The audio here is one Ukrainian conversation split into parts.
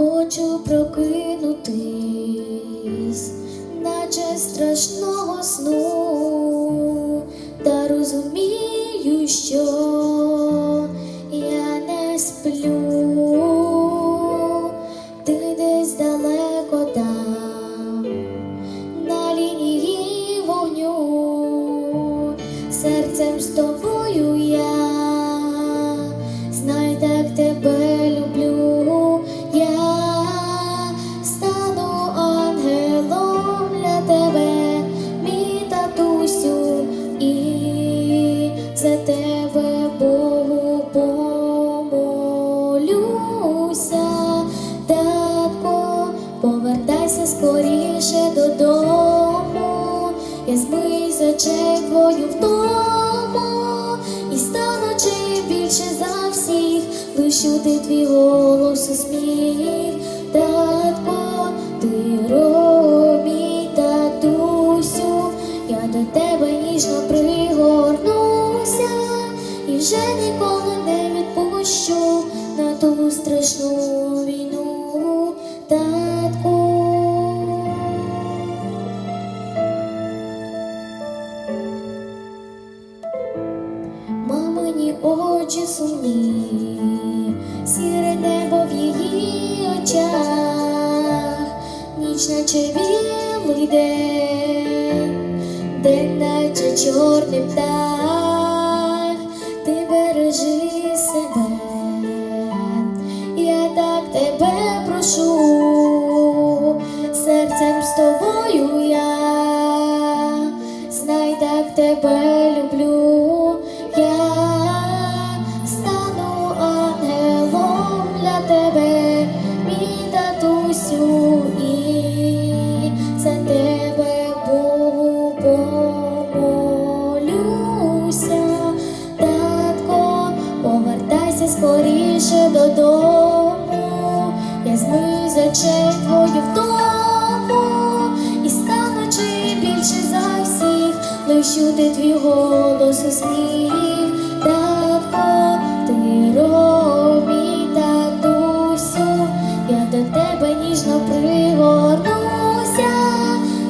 хочу прокинутись, наче страшного сну, та розумію, що я не сплю, ти десь далеко там, на лінії вогню, серцем з тобою повертайся скоріше додому, я збий з очей твою втому, і станучи більше за всіх, лишути твій голос у сміх, очі сумні, сіре небо в її очах, ніч наче білий день, день наче чорний птах, ти бережи себе, я так тебе прошу, серцем з тобою я, знай так тебе скоріше додому, я змию з очей твою вдому, і стану чи більше за всіх, лишути твій голос у сміх, татко, ти робій, татусю, я до тебе ніжно пригорнуся,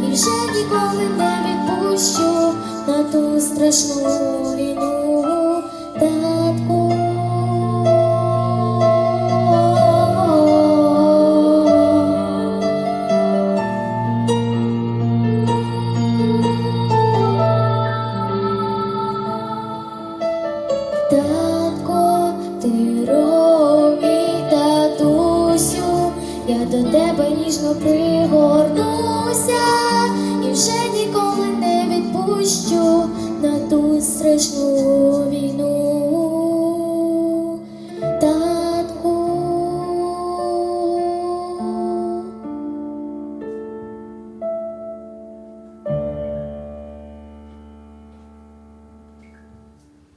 і вже ніколи не відпущу на ту страшну до тебе ніжно пригорнуся, і вже ніколи не відпущу на ту страшну.